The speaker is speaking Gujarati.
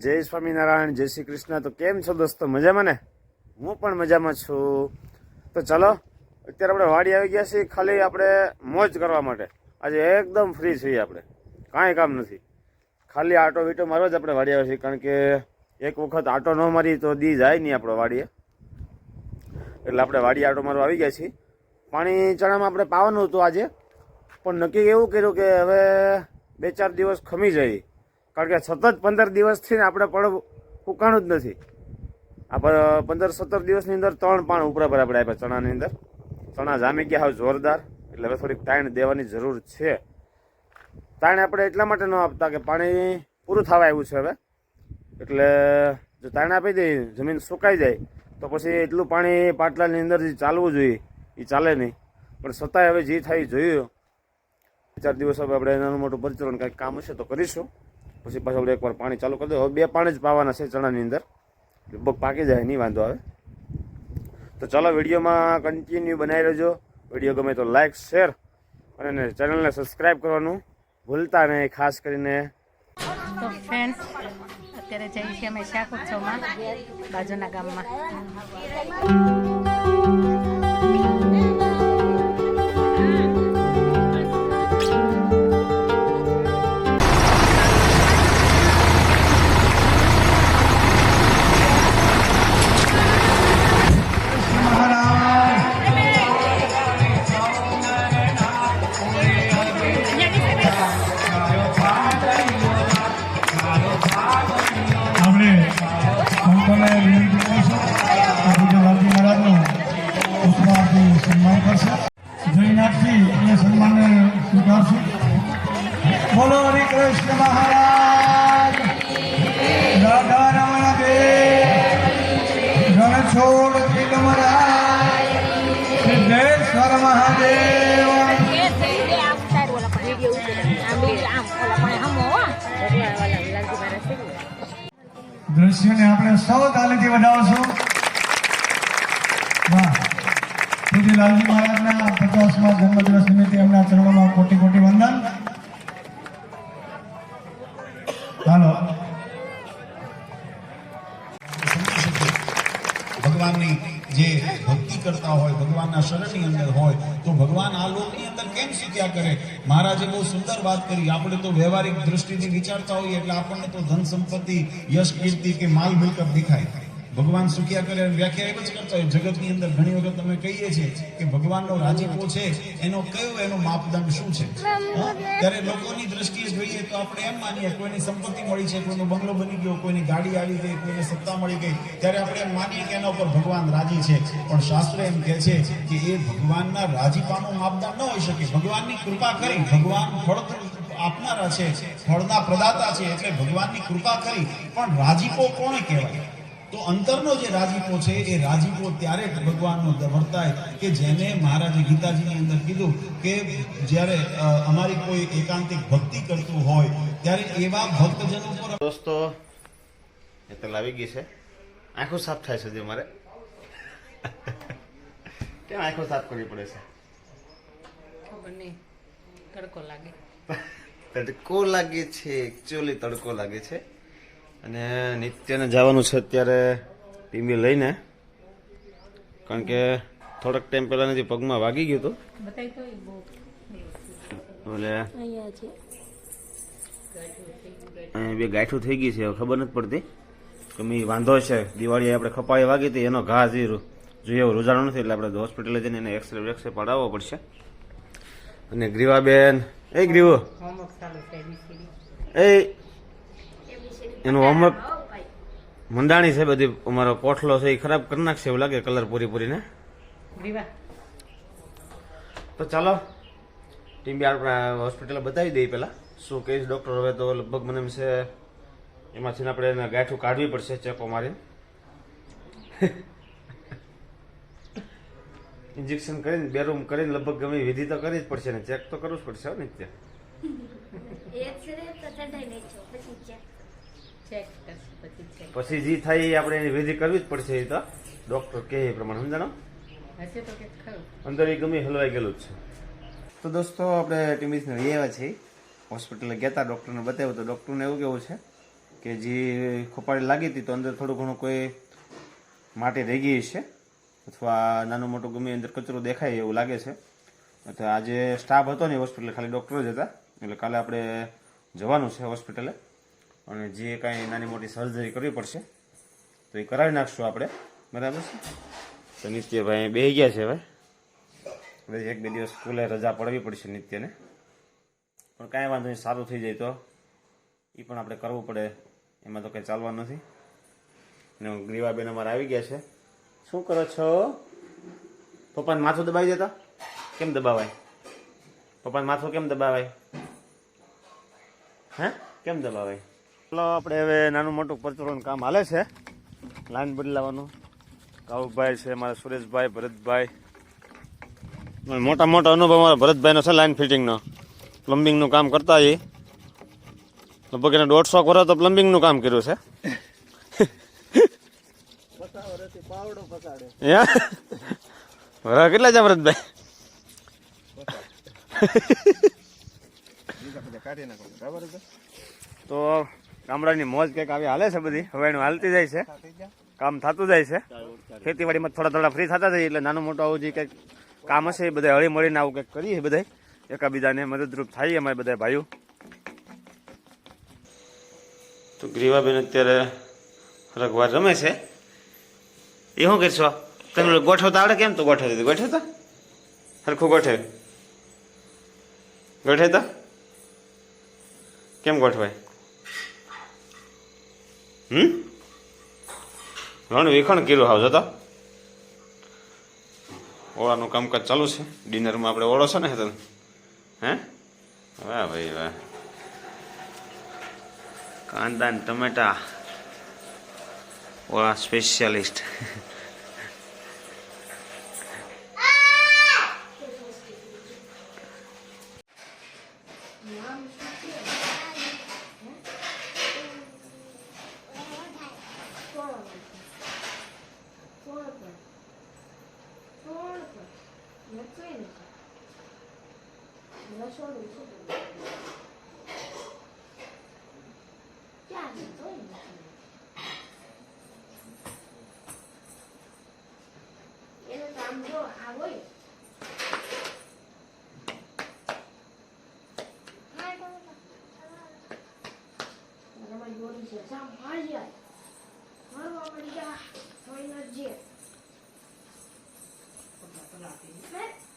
જય સ્વામિનારાયણ, જય શ્રી કૃષ્ણ. તો કેમ છો દોસ્તો? મજામાં ને? હું પણ મજામાં છું. તો ચલો, અત્યારે આપણે વાડી આવી ગયા છીએ ખાલી આપણે મોજ કરવા માટે. આજે એકદમ ફ્રી છીએ આપણે. કાંઈ કામ નથી. ખાલી આટો વીટો મારવા જ આપણે વાડી આવ્યા છીએ, કારણ કે એક વખત આટો ન મારી તો દી જાય નહીં આપણો વાડીએ. એટલે આપણે વાડી આટો મારવા આવી ગયા છીએ. પાણી ચણામાં આપણે પાવાનું હતું આજે, પણ નક્કી એવું કર્યું કે હવે બે ચાર દિવસ ખમી જાય. કારણ કે સતત પંદર દિવસથી આપણે પણ ઉકાણું જ નથી. આપણે પંદર સત્તર દિવસની અંદર ત્રણ પાણ ઉપરા પર આપણે આપ્યા ચણાની અંદર. ચણા જામી ગયા હાવ જોરદાર, એટલે હવે થોડીક તાણ દેવાની જરૂર છે. તાણ આપણે એટલા માટે ન આપતા કે પાણી પૂરું થવા આવ્યું છે હવે. એટલે જો તાણ આપી દઈએ, જમીન સુકાઈ જાય, તો પછી એટલું પાણી પાટલાની અંદર જે ચાલવું જોઈએ એ ચાલે નહીં. પણ છતાંય હવે જે થાય જોયું. ચાર દિવસ હવે આપણે નાનું મોટું પરિચરણ કંઈક કામ હશે તો કરીશું. પછી પાછું આપણે એકવાર પાણી ચાલુ કરી દો હવે બે પાણી જ પાવાના છે ચણાની અંદર. લગભગ પાકી જાય, નહીં વાંધો આવે. તો ચાલો વિડીયોમાં કન્ટિન્યુ બનાવી રહેજો. વીડિયો ગમે તો લાઇક શેર અને ચેનલને સબસ્ક્રાઈબ કરવાનું ભૂલતા નહીં, ખાસ કરીને. તો ફ્રેન્ડ્સ અત્યારે જઈએ છીએ અમે શાક ઉત્સવમાં, બાજુના ગામમાં. દ્રશ્યને આપણે સૌ તાલીથી વધાવશું. પૂજ્ય લાલજી મહારાજના પચાસમાં જન્મદિવસ નિમિત્તે એમના ચરણોમાં કોટી કોટી વંદન. હાલો. ભગવાનની જે કરતા હોય, ભગવાનના શરણની અંદર હોય, તો ભગવાન આ લોકની અંદર કેમ શીખ્યા કરે? મહારાજે બહુ સુંદર વાત કરી. આપણે તો વ્યવહારિક દ્રષ્ટિથી વિચારતા હોઈએ એટલે આપણને તો ધન સંપત્તિ, યશ કીર્તિ કે માલ મિલકત દેખાય. ભગવાન સુખિયા કરે વ્યાખ્યા એમ જ કરતા હોય. જગતની અંદર ઘણી વખત અમે કહીએ છીએ કે ભગવાનનો રાજીપો છે, એનો કયો, એનો માપદંડ શું છે? ત્યારે લોકોની દ્રષ્ટિએ જોઈએ તો આપણે એમ માનીએ, કોઈની સંપત્તિ મળી છે, કોઈનો બંગલો બની ગયો, કોઈની ગાડી આવી ગઈ, કોઈને સત્તા મળી ગઈ, ત્યારે આપણે એમ માનીએ કે એના ઉપર ભગવાન રાજી છે. પણ શાસ્ત્ર એમ કહે છે કે એ ભગવાનના રાજીપાનો માપદંડ ન હોઈ શકે. ભગવાનની કૃપા કરી, ભગવાન ફળ આપનારા છે, ફળના પ્રદાતા છે, એટલે ભગવાનની કૃપા કરી, પણ રાજીપો કોણે કહેવાય? તો અંતરનો જે રાજીપો છે એ રાજીપો ત્યારે જ ભગવાનનો વર્તાય કે જેને મહારાજે ગીતાજીની અંદર કીધું કે જ્યારે અમારી કોઈ એકાંતિક ભક્તિ કરતું હોય ત્યારે એવા ભક્તજનો પર દોસ્તો એ તો લાવી ગઈ છે. આંખો સાફ થાય છે જે મારે કેમ આંખો સાફ કરવી પડે છે? ખબર નહીં. તડકો લાગે. તડકો લાગે છે. એકચ્યુઅલી તડકો લાગે છે. અને નિત્યને જવાનું છે અત્યારે ટીમી લઈને. કારણ કે થોડાક ટાઈમ પહેલાં જે પગમાં વાગી ગયું હતું. બતાવી તો એ બહુ એટલે અહીં બે ગાંઠું થઈ ગઈ છે હવે ખબર નથી પડતી. કે મેં વાંધો છે દિવાળી આપણે ખપાઈ વાગી હતી એનો ઘા જે જોઈએ એવું રોજાણો નથી એટલે આપણે હોસ્પિટલે જઈને એને એક્સરે વેક્સરે પડાવવો પડશે. અને ગ્રીવાબેન એ ગ્રીવો. એ એનું હોમવર્ક મંડાણી છે બધી અમારો કોઠલો છે એ ખરાબ કરી નાખશે એવું લાગે કલર પૂરી પૂરીને. તો ચાલો ટીમ બી આપણે હોસ્પિટલે બતાવી દઈએ પહેલાં. શું કહીશ ડૉક્ટર હવે તો લગભગ મને એમ છે એમાંથી આપણે એને ગાંઠું કાઢવી પડશે ચેકો મારી ઇન્જેક્શન કરીને બે રૂમ કરીને લગભગ ગમે વિધિ તો કરવી જ પડશે ને ચેક તો કરવું જ પડશે હો નિત્ય એક્સરે તો ચઢાઈ નાખ્યો પછી ચેક ચેક કરશે પછી જે થાય એ આપણે એની વિધિ કરવી જ પડશે એ તો. ડૉક્ટર કહે એ પ્રમાણે સમજાણો? અંદર એ ગમે એ હલવાઈ ગયેલું જ છે. તો દોસ્તો આપણે ટીમીસને લઈ આવ્યા છીએ. હોસ્પિટલે ગયા હતા ડૉક્ટરને બતાવ્યું. તો ડૉક્ટરને એવું કેવું છે કે જે ખોપાળી લાગી હતી તો અંદર થોડું ઘણું કોઈ માટી રહી ગઈ છે અથવા નાનું મોટું ગમે અંદર કચરો દેખાય એવું લાગે છે. તો આજે સ્ટાફ હતો ને હોસ્પિટલ ખાલી ડૉક્ટર જ હતા. એટલે કાલે આપણે જવાનું છે હોસ્પિટલે. અને જે કાંઈ નાની મોટી સર્જરી કરવી પડશે, તો એ કરાવી નાખશું આપણે. બરાબર છે? તો નિત્યભાઈ બે ગયા છે હવે. હવે એક બે દિવસ સ્કૂલે રજા પડવી પડશે નિત્યને. પણ કાંઈ વાંધો નહીં, સારું થઈ જાય તો. એ પણ આપણે કરવું પડે. એમાં તો કંઈ ચાલવાનું નથી. ને ગ્રીવાબેન અમારે આવી ગયા છે. શું કરો છો? પપ્પાને માથું દબાવી દેતા? કેમ દબાવાય? પપ્પાને માથું કેમ દબાવાય? હે? કેમ દબાવાય? આપણે હવે નાનું મોટું પરચુરોનું કામ હાલે છે. લાઈન બદલાવાનું. કાળુભાઈ છે મારા સુરેશભાઈ ભરતભાઈ. મોટા મોટા અનુભવ મારા ભરતભાઈનો છે લાઈન ફિટિંગનો. પ્લમ્બિંગનું કામ કરતા એ લગભગ એને દોઢસો કરો તો પ્લમ્બિંગનું કામ કર્યું છે. કેટલા છે ભરતભાઈ? તો ગામડાની મોજ કંઈક આવી હાલે છે બધી. હવે એનું હાલતી જાય છે. કામ થતું જાય છે. ખેતીવાડીમાં થોડા થોડા ફ્રી થતા જાય એટલે નાનું મોટું આવું જે કંઈક કામ હશે એ બધા હળી મળીને આવું કંઈક કરીએ બધા એકાબીજાને મદદરૂપ થાય અમારે બધા ભાઈઓ. તો ગ્રીવાબેન અત્યારે રઘવાર રમે છે. એ શું કરશો? તમે ગોઠવતા આવડે કેમ તો ગોઠવી દીધું? ગોઠવતા? સરખું ગોઠવે. ગોઠવતા? કેમ ગોઠવાય? હમ? રણ વિખણ કિલો હાવ જતા. ઓળાનું કામકાજ ચાલુ છે. ડિનરમાં આપણે ઓળો છે ને તમે હે? વાહ ભાઈ વાહ. કાંદા ને ટમેટા. ઓળા સ્પેશિયાલિસ્ટ. 醉了。你要说你是怎么？驾驶座椅。也是咱们坐安慰。来，过来。我他妈有点想上班去。我他家，我应该。હે